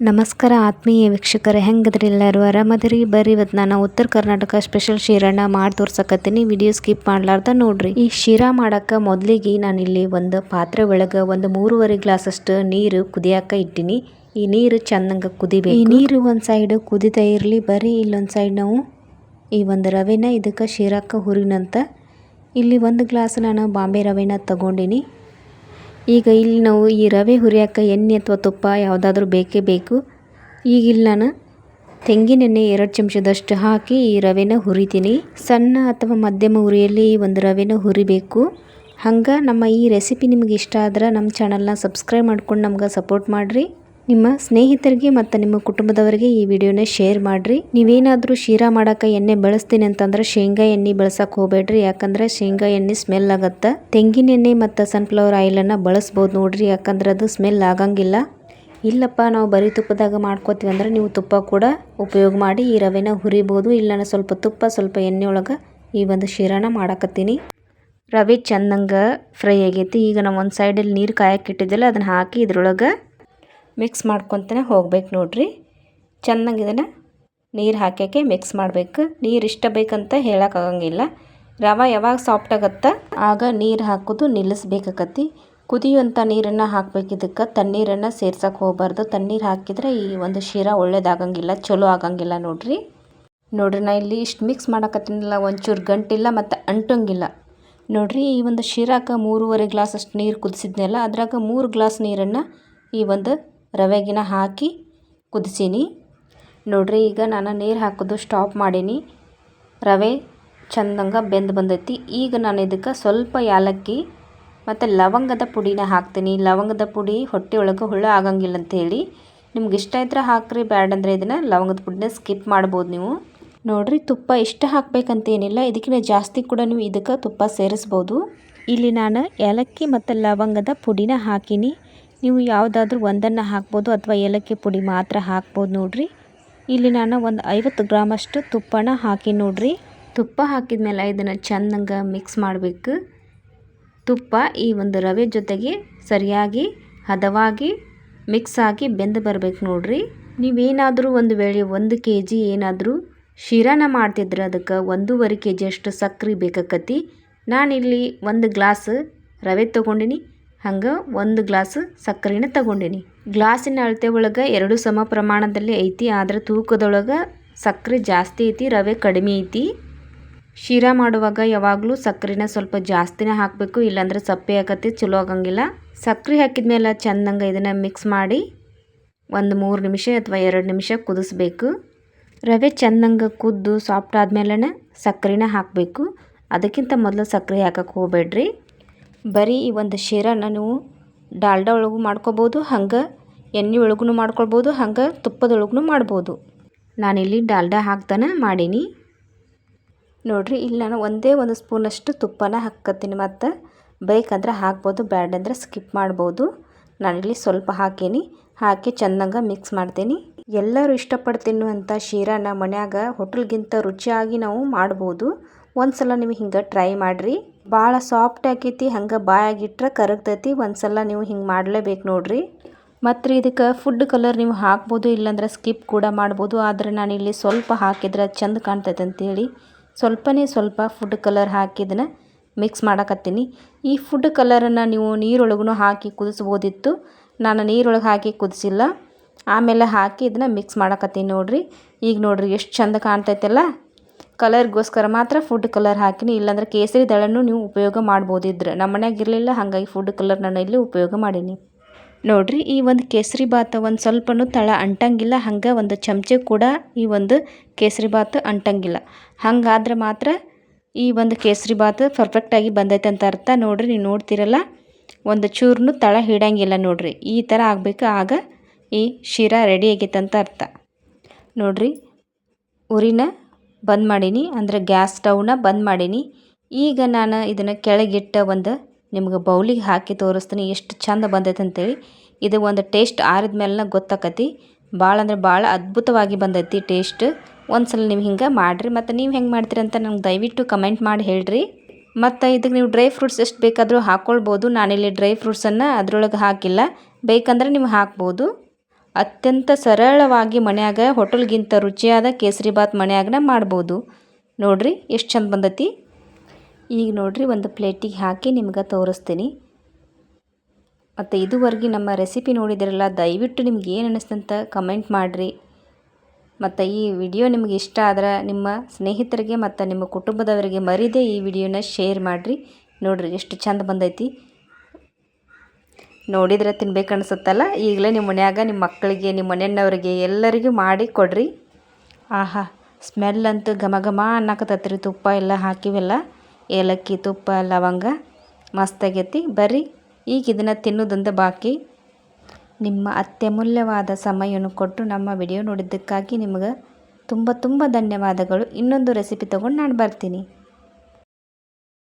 ನಮಸ್ಕಾರ ಆತ್ಮೀಯ ವೀಕ್ಷಕರೇ, ಹೆಂಗದ್ರಿ ಎಲ್ಲರೂ? ಆರಾಮದ್ರಿ? ಬರ್ರಿ ಇವತ್ತು ನಾನು ಉತ್ತರ ಕರ್ನಾಟಕ ಸ್ಪೆಷಲ್ ಶಿರಾನ ಮಾಡಿ ತೋರ್ಸಕತ್ತೀನಿ. ವಿಡಿಯೋ ಸ್ಕಿಪ್ ಮಾಡ್ಲಾರ್ದ ನೋಡ್ರಿ. ಈ ಶಿರಾ ಮಾಡಕ್ಕೆ ಮೊದಲಿಗೆ ನಾನಿಲ್ಲಿ ಒಂದು ಪಾತ್ರೆ ಒಳಗೆ ಒಂದು ಮೂರುವರೆ ಗ್ಲಾಸ್ ಅಷ್ಟು ನೀರು ಕುದಿಯಾಕ ಇಟ್ಟಿನಿ. ಈ ನೀರು ಚೆಂದಂಗೆ ಕುದಿಬೇಕು. ಈ ನೀರು ಒಂದು ಸೈಡ್ ಕುದಿತಾ ಇರಲಿ. ಬರ್ರಿ, ಇಲ್ಲೊಂದು ಸೈಡ್ ನಾವು ಈ ಒಂದು ರವೆನ ಇದಕ್ಕೆ ಶಿರಾಕ ಹುರಿನಂತ ಇಲ್ಲಿ ಒಂದು ಗ್ಲಾಸ್ ನಾನು ಬಾಂಬೆ ರವೆನ ತಗೊಂಡಿನಿ. ಈಗ ಇಲ್ಲಿ ನಾವು ಈ ರವೆ, ಹುರಿಯೋಕೆ ಎಣ್ಣೆ ಅಥವಾ ತುಪ್ಪ ಯಾವುದಾದ್ರೂ ಬೇಕೇ ಬೇಕು. ಈಗ ಇಲ್ಲಿ ನಾನು ತೆಂಗಿನೆಣ್ಣೆ ಎರಡು ಚಮಚದಷ್ಟು ಹಾಕಿ ಈ ರವೆನ ಹುರಿತೀನಿ. ಸಣ್ಣ ಅಥವಾ ಮಧ್ಯಮ ಉರಿಯಲ್ಲಿ ಈ ಒಂದು ರವೆನ ಹುರಿಬೇಕು. ಹಂಗೆ ನಮ್ಮ ಈ ರೆಸಿಪಿ ನಿಮಗೆ ಇಷ್ಟ ಆದ್ರೆ ನಮ್ಮ ಚಾನಲ್ನ ಸಬ್ಸ್ಕ್ರೈಬ್ ಮಾಡ್ಕೊಂಡು ನಮ್ಗೆ ಸಪೋರ್ಟ್ ಮಾಡಿರಿ. ನಿಮ್ಮ ಸ್ನೇಹಿತರಿಗೆ ಮತ್ತು ನಿಮ್ಮ ಕುಟುಂಬದವರಿಗೆ ಈ ವಿಡಿಯೋನ ಶೇರ್ ಮಾಡಿರಿ. ನೀವೇನಾದರೂ ಶೀರಾ ಮಾಡೋಕ್ಕೆ ಎಣ್ಣೆ ಬಳಸ್ತೀನಿ ಅಂತಂದ್ರೆ ಶೇಂಗಾ ಎಣ್ಣೆ ಬಳಸಕ್ಕೆ ಹೋಗಬೇಡ್ರಿ. ಯಾಕಂದ್ರೆ ಶೇಂಗಾ ಎಣ್ಣೆ ಸ್ಮೆಲ್ ಆಗುತ್ತೆ. ತೆಂಗಿನ ಎಣ್ಣೆ ಮತ್ತು ಸನ್ಫ್ಲವರ್ ಆಯಿಲನ್ನು ಬಳಸ್ಬೋದು ನೋಡ್ರಿ. ಯಾಕಂದ್ರೆ ಅದು ಸ್ಮೆಲ್ ಆಗಂಗಿಲ್ಲ. ಇಲ್ಲಪ್ಪ, ನಾವು ಬರೀ ತುಪ್ಪದಾಗ ಮಾಡ್ಕೋತೀವಿ ಅಂದ್ರೆ ನೀವು ತುಪ್ಪ ಕೂಡ ಉಪಯೋಗ ಮಾಡಿ ಈ ರವೆನ ಹುರಿಬೋದು. ಇಲ್ಲನ ಸ್ವಲ್ಪ ತುಪ್ಪ, ಸ್ವಲ್ಪ ಎಣ್ಣೆ ಒಳಗೆ ಈ ಒಂದು ಶೀರಾನ ಮಾಡಕತ್ತೀನಿ. ರವೆ ಚೆಂದಂಗೆ ಫ್ರೈ ಆಗೈತಿ. ಈಗ ನಾವು ಒಂದು ಸೈಡಲ್ಲಿ ನೀರು ಕಾಯಕ್ಕೆ ಇಟ್ಟಿದ್ದಲ್ಲ, ಅದನ್ನು ಹಾಕಿ ಇದ್ರೊಳಗೆ ಮಿಕ್ಸ್ ಮಾಡ್ಕೊತನೇ ಹೋಗ್ಬೇಕು ನೋಡ್ರಿ. ಚೆನ್ನಾಗಿ ಇದನ್ನು ನೀರು ಹಾಕೋಕ್ಕೆ ಮಿಕ್ಸ್ ಮಾಡಬೇಕು. ನೀರು ಇಷ್ಟ ಬೇಕಂತ ಹೇಳೋಕ್ಕಾಗಂಗಿಲ್ಲ ರವೆ ಯಾವಾಗ ಸಾಫ್ಟ್ ಆಗತ್ತೆ? ಆಗ ನೀರು ಹಾಕೋದು ನಿಲ್ಲಿಸ್ಬೇಕಾಗತ್ತಿ ಕುದಿಯುವಂಥ ನೀರನ್ನು ಹಾಕ್ಬೇಕು ಇದಕ್ಕೆ. ತಣ್ಣೀರನ್ನು ಸೇರ್ಸಕ್ಕೆ ಹೋಗಬಾರ್ದು. ತಣ್ಣೀರು ಹಾಕಿದರೆ ಈ ಒಂದು ಶೀರಾ ಒಳ್ಳೇದಾಗಂಗಿಲ್ಲ, ಚಲೋ ಆಗಂಗಿಲ್ಲ ನೋಡ್ರಿ. ನೋಡ್ರಿ ನಾ ಇಲ್ಲಿ ಇಷ್ಟು ಮಿಕ್ಸ್ ಮಾಡೋಕತ್ತಿನಲ್ಲ, ಒಂಚೂರು ಗಂಟಿಲ್ಲ ಮತ್ತು ಅಂಟಂಗಿಲ್ಲ. ನೋಡ್ರಿ ಈ ಒಂದು ಶೀರಾಕ ಮೂರುವರೆ ಗ್ಲಾಸ್ ಅಷ್ಟು ನೀರು ಕುದಿಸಿದ್ನಲ್ಲ, ಅದ್ರಾಗ ಮೂರು ಗ್ಲಾಸ್ ನೀರನ್ನು ಈ ಒಂದು ರವೆಗಿನ ಹಾಕಿ ಕುದಿಸೀನಿ. ನೋಡ್ರಿ, ಈಗ ನಾನು ನೀರು ಹಾಕೋದು ಸ್ಟಾಪ್ ಮಾಡೀನಿ. ರವೆ ಚಂದಂಗೆ ಬೆಂದು ಬಂದೈತಿ. ಈಗ ನಾನು ಇದಕ್ಕೆ ಸ್ವಲ್ಪ ಯಾಲಕ್ಕಿ ಮತ್ತು ಲವಂಗದ ಪುಡಿನ ಹಾಕ್ತೀನಿ. ಲವಂಗದ ಪುಡಿ ಹೊಟ್ಟೆ ಒಳಗೆ ಹುಳ ಆಗಂಗಿಲ್ಲ ಅಂಥೇಳಿ ನಿಮ್ಗೆ ಇಷ್ಟ ಇದ್ರೆ ಹಾಕ್ರಿ, ಬ್ಯಾಡ ಅಂದರೆ ಇದನ್ನು ಲವಂಗದ ಪುಡಿನ ಸ್ಕಿಪ್ ಮಾಡ್ಬೋದು ನೀವು. ನೋಡಿರಿ, ತುಪ್ಪ ಇಷ್ಟ ಹಾಕಬೇಕಂತೇನಿಲ್ಲ ಇದಕ್ಕಿಂತ ಜಾಸ್ತಿ ಕೂಡ ನೀವು ಇದಕ್ಕೆ ತುಪ್ಪ ಸೇರಿಸ್ಬೋದು. ಇಲ್ಲಿ ನಾನು ಏಲಕ್ಕಿ ಮತ್ತು ಲವಂಗದ ಪುಡಿನ ಹಾಕೀನಿ. ನೀವು ಯಾವುದಾದ್ರೂ ಒಂದನ್ನು ಹಾಕ್ಬೋದು ಅಥವಾ ಏಲಕ್ಕಿ ಪುಡಿ ಮಾತ್ರ ಹಾಕ್ಬೋದು ನೋಡಿರಿ. ಇಲ್ಲಿ ನಾನು ಒಂದು ಐವತ್ತು ಗ್ರಾಮಷ್ಟು ತುಪ್ಪನ ಹಾಕಿ ನೋಡಿರಿ. ತುಪ್ಪ ಹಾಕಿದ ಮೇಲೆ ಇದನ್ನು ಚೆನ್ನಾಗಿ ಮಿಕ್ಸ್ ಮಾಡಬೇಕು. ತುಪ್ಪ ಈ ಒಂದು ರವೆ ಜೊತೆಗೆ ಸರಿಯಾಗಿ, ಹದವಾಗಿ ಮಿಕ್ಸ್ ಆಗಿ ಬೆಂದು ಬರಬೇಕು ನೋಡಿರಿ. ನೀವೇನಾದರೂ ಒಂದು ವೇಳೆ ಒಂದು ಕೆ ಜಿ ಏನಾದರೂ ಶಿರಾನ ಮಾಡ್ತಿದ್ರೆ ಅದಕ್ಕೆ ಒಂದೂವರೆ ಕೆ ಜಿಯಷ್ಟು ಸಕ್ಕರೆ ಬೇಕಾಕತಿ. ನಾನಿಲ್ಲಿ ಒಂದು ಗ್ಲಾಸ್ ರವೆ ತೊಗೊಂಡಿನಿ. ಹಂಗೆ ಒಂದು ಗ್ಲಾಸ್ ಸಕ್ಕರೆನ ತಗೊಂಡೀನಿ. ಗ್ಲಾಸಿನ ಅಳತೆ ಒಳಗೆ ಎರಡು ಸಮ ಪ್ರಮಾಣದಲ್ಲಿ ಐತಿ, ಆದ್ರೆ ತೂಕದೊಳಗೆ ಸಕ್ಕರೆ ಜಾಸ್ತಿ ಐತಿ, ರವೆ ಕಡಿಮೆ ಐತಿ. ಶೀರಾ ಮಾಡುವಾಗ ಯಾವಾಗಲೂ ಸಕ್ಕರೆನ ಸ್ವಲ್ಪ ಜಾಸ್ತಿನೇ ಹಾಕಬೇಕು, ಇಲ್ಲಾಂದ್ರೆ ಸಪ್ಪೆ ಆಕತಿ ಚಲೋ ಆಗಂಗಿಲ್ಲ. ಸಕ್ಕರೆ ಹಾಕಿದ ಮೇಲೆ ಚೆಂದಂಗೆ ಇದನ್ನು ಮಿಕ್ಸ್ ಮಾಡಿ ಒಂದು ಮೂರು ನಿಮಿಷ ಅಥವಾ ಎರಡು ನಿಮಿಷ ಕುದಿಸ್ಬೇಕು. ರವೆ ಚೆಂದಂಗೆ ಕುದ್ದು ಸಾಫ್ಟ್ ಆದಮೇಲೆ ಸಕ್ಕರೆನ ಹಾಕಬೇಕು. ಅದಕ್ಕಿಂತ ಮೊದಲು ಸಕ್ಕರೆ ಹಾಕಕ್ಕೆ ಹೋಗಬೇಡ್ರಿ. ಬರೀ ಈ ಒಂದು ಶೀರಾನ ನೀವು ಡಾಲ್ಡಾ ಒಳಗೂ ಮಾಡ್ಕೊಬೋದು, ಹಂಗೆ ಎಣ್ಣೆ ಒಳಗೂ ಮಾಡ್ಕೊಳ್ಬೋದು, ಹಂಗೆ ತುಪ್ಪದೊಳಗೂ ಮಾಡ್ಬೋದು. ನಾನಿಲ್ಲಿ ಡಾಲ್ಡಾ ಹಾಕ್ತಾನೆ ಮಾಡೀನಿ. ನೋಡಿರಿ, ಇಲ್ಲಿ ನಾನು ಒಂದೇ ಒಂದು ಸ್ಪೂನಷ್ಟು ತುಪ್ಪನ ಹಾಕತ್ತೀನಿ ಮತ್ತು ಬೇಕಂದ್ರೆ ಹಾಕ್ಬೋದು ಬ್ಯಾಡ್ ಅಂದರೆ ಸ್ಕಿಪ್ ಮಾಡ್ಬೋದು. ನಾನಿಲ್ಲಿ ಸ್ವಲ್ಪ ಹಾಕೀನಿ. ಹಾಕಿ ಚೆಂದಂಗೆ ಮಿಕ್ಸ್ ಮಾಡ್ತೀನಿ. ಎಲ್ಲರೂ ಇಷ್ಟಪಟ್ಟು ತಿನ್ನುವಂಥ ಶೀರಾನ ಮನ್ಯಾಗ ಹೋಟೆಲ್ಗಿಂತ ರುಚಿಯಾಗಿ ನಾವು ಮಾಡ್ಬೋದು. ಒಂದು ಸಲ ನೀವು ಹಿಂಗೆ ಟ್ರೈ ಮಾಡಿರಿ. ಭಾಳ ಸಾಫ್ಟ್ ಆಕೈತಿ, ಹಂಗೆ ಬಾಯಾಗಿಟ್ರೆ ಕರಗ್ತೈತಿ. ಒಂದು ಸಲ ನೀವು ಹಿಂಗೆ ಮಾಡಲೇಬೇಕು ನೋಡಿರಿ. ಮತ್ತು ರೀ ಇದಕ್ಕೆ ಫುಡ್ ಕಲರ್ ನೀವು ಹಾಕ್ಬೋದು, ಇಲ್ಲಾಂದ್ರೆ ಸ್ಕಿಪ್ ಕೂಡ ಮಾಡ್ಬೋದು. ಆದರೆ ಇಲ್ಲಿ ಸ್ವಲ್ಪ ಹಾಕಿದ್ರೆ ಚೆಂದ ಕಾಣ್ತೈತೆ ಅಂತೇಳಿ ಸ್ವಲ್ಪನೇ ಸ್ವಲ್ಪ ಫುಡ್ ಕಲರ್ ಹಾಕಿದ್ನ ಮಿಕ್ಸ್ ಮಾಡಕತ್ತೀನಿ. ಈ ಫುಡ್ ಕಲರನ್ನು ನೀವು ನೀರೊಳಗೂ ಹಾಕಿ ಕುದಿಸ್ಬೋದಿತ್ತು. ನಾನು ನೀರೊಳಗೆ ಹಾಕಿ ಕುದಿಸಿಲ್ಲ. ಆಮೇಲೆ ಹಾಕಿ ಇದನ್ನು ಮಿಕ್ಸ್ ಮಾಡಕತ್ತೀನಿ ನೋಡಿರಿ. ಈಗ ನೋಡಿರಿ ಎಷ್ಟು ಚೆಂದ ಕಾಣ್ತೈತಲ್ಲ. ಕಲರ್ಗೋಸ್ಕರ ಮಾತ್ರ ಫುಡ್ ಕಲರ್ ಹಾಕಿನಿ. ಇಲ್ಲಾಂದ್ರೆ ಕೇಸರಿ ದಳನೂ ನೀವು ಉಪಯೋಗ ಮಾಡ್ಬೋದಿದ್ರೆ. ನಮ್ಮ ಮನ್ಯಾಗ ಇರಲಿಲ್ಲ, ಹಾಗಾಗಿ ಫುಡ್ ಕಲರ್ ನಾನು ಇಲ್ಲಿ ಉಪಯೋಗ ಮಾಡೀನಿ. ನೋಡಿರಿ, ಈ ಒಂದು ಕೇಸರಿ ಭಾತ್ ಒಂದು ಸ್ವಲ್ಪನೂ ತಳ ಅಂಟಂಗಿಲ್ಲ, ಹಂಗೆ ಒಂದು ಚಮಚೆ ಕೂಡ ಈ ಒಂದು ಕೇಸರಿ ಭಾತ್ ಅಂಟಂಗಿಲ್ಲ. ಹಂಗಾದ್ರೆ ಮಾತ್ರ ಈ ಒಂದು ಕೇಸರಿ ಭಾತ್ ಪರ್ಫೆಕ್ಟಾಗಿ ಬಂದೈತೆ ಅಂತ ಅರ್ಥ. ನೋಡಿರಿ, ನೀವು ನೋಡ್ತಿರಲ್ಲ, ಒಂದು ಚೂರ್ನು ತಳ ಹಿಡಂಗಿಲ್ಲ ನೋಡಿರಿ. ಈ ಥರ ಆಗಬೇಕು, ಆಗ ಈ ಶಿರಾ ರೆಡಿ ಆಗೈತೆ ಅಂತ ಅರ್ಥ. ನೋಡಿರಿ, ಉರಿನ ಬಂದ್ ಮಾಡೀನಿ, ಅಂದರೆ ಗ್ಯಾಸ್ ಸ್ಟವ್ನ ಬಂದ್ ಮಾಡೀನಿ. ಈಗ ನಾನು ಇದನ್ನು ಕೆಳಗಿಟ್ಟ ಒಂದು ನಿಮ್ಗೆ ಬೌಲಿಗೆ ಹಾಕಿ ತೋರಿಸ್ತೀನಿ, ಎಷ್ಟು ಚಂದ ಬಂದೈತೆ ಅಂತೇಳಿ. ಇದು ಒಂದು ಟೇಸ್ಟ್ ಆರಿದ ಮೇಲೆ ಗೊತ್ತಾಕತಿ. ಭಾಳ ಅಂದ್ರೆ ಭಾಳ ಅದ್ಭುತವಾಗಿ ಬಂದೈತಿ ಟೇಸ್ಟ್ ಒಂದು ಸಲ ನೀವು ಹಿಂಗೆ ಮಾಡಿರಿ, ಮತ್ತು ನೀವು ಹೆಂಗೆ ಮಾಡ್ತೀರಿ ಅಂತ ನಂಗೆ ದಯವಿಟ್ಟು ಕಮೆಂಟ್ ಮಾಡಿ ಹೇಳ್ರಿ. ಮತ್ತು ಇದಕ್ಕೆ ನೀವು ಡ್ರೈ ಫ್ರೂಟ್ಸ್ ಎಷ್ಟು ಬೇಕಾದರೂ ಹಾಕ್ಕೊಳ್ಬೋದು ನಾನಿಲ್ಲಿ ಡ್ರೈ ಫ್ರೂಟ್ಸನ್ನು ಅದರೊಳಗೆ ಹಾಕಿಲ್ಲ. ಬೇಕಂದ್ರೆ ನೀವು ಹಾಕ್ಬೋದು. ಅತ್ಯಂತ ಸರಳವಾಗಿ ಮನ್ಯಾಗ ಹೋಟೆಲ್ಗಿಂತ ರುಚಿಯಾದ ಕೇಸರಿ ಬಾತ್ ಮನ್ಯಾಗನ ಮಾಡ್ಬೋದು. ನೋಡ್ರಿ ಎಷ್ಟು ಚಂದ ಬಂದತಿ. ಈಗ ನೋಡ್ರಿ ಒಂದು ಪ್ಲೇಟಿಗೆ ಹಾಕಿ ನಿಮ್ಗೆ ತೋರಿಸ್ತೀನಿ. ಮತ್ತು ಇದುವರೆಗೆ ನಮ್ಮ ರೆಸಿಪಿ ನೋಡಿದಿರಲ್ಲ, ದಯವಿಟ್ಟು ನಿಮ್ಗೆ ಏನು ಅನ್ನಿಸ್ತಂತ ಕಮೆಂಟ್ ಮಾಡಿರಿ. ಮತ್ತು ಈ ವಿಡಿಯೋ ನಿಮಗೆ ಇಷ್ಟ ಆದ್ರೆ ನಿಮ್ಮ ಸ್ನೇಹಿತರಿಗೆ ಮತ್ತು ನಿಮ್ಮ ಕುಟುಂಬದವರಿಗೆ ಮರಿದೇ ಈ ವಿಡಿಯೋನ ಶೇರ್ ಮಾಡಿರಿ. ನೋಡ್ರಿ ಎಷ್ಟು ಚಂದ ಬಂದೈತಿ. ನೋಡಿದ್ರೆ ತಿನ್ಬೇಕು ಅನಿಸುತ್ತಲ್ಲ ಈಗಲೇ ನಿಮ್ಮ ಮನ್ಯಾಗ ನಿಮ್ಮ ಮಕ್ಕಳಿಗೆ, ನಿಮ್ಮ ಮನೆಯವ್ರಿಗೆ ಎಲ್ಲರಿಗೂ ಮಾಡಿ ಕೊಡ್ರಿ. ಆಹಾ, ಸ್ಮೆಲ್ ಅಂತೂ ಘಮ ಘಮ ಅನ್ನಕತ್ತೈತ್ರಿ ತುಪ್ಪ ಎಲ್ಲ ಹಾಕಿವೆಲ್ಲ. ಏಲಕ್ಕಿ, ತುಪ್ಪ, ಲವಂಗ. ಮಸ್ತಾಗೈತಿ ಬರ್ರಿ, ಈಗ ಇದನ್ನು ತಿನ್ನೋದೊಂದು ಬಾಕಿ. ನಿಮ್ಮ ಅತ್ಯಮೂಲ್ಯವಾದ ಸಮಯವನ್ನು ಕೊಟ್ಟು ನಮ್ಮ ವಿಡಿಯೋ ನೋಡಿದ್ದಕ್ಕಾಗಿ ನಿಮಗೆ ತುಂಬ ತುಂಬ ಧನ್ಯವಾದಗಳು. ಇನ್ನೊಂದು ರೆಸಿಪಿ ತೊಗೊಂಡು ನಾನು ಬರ್ತೀನಿ.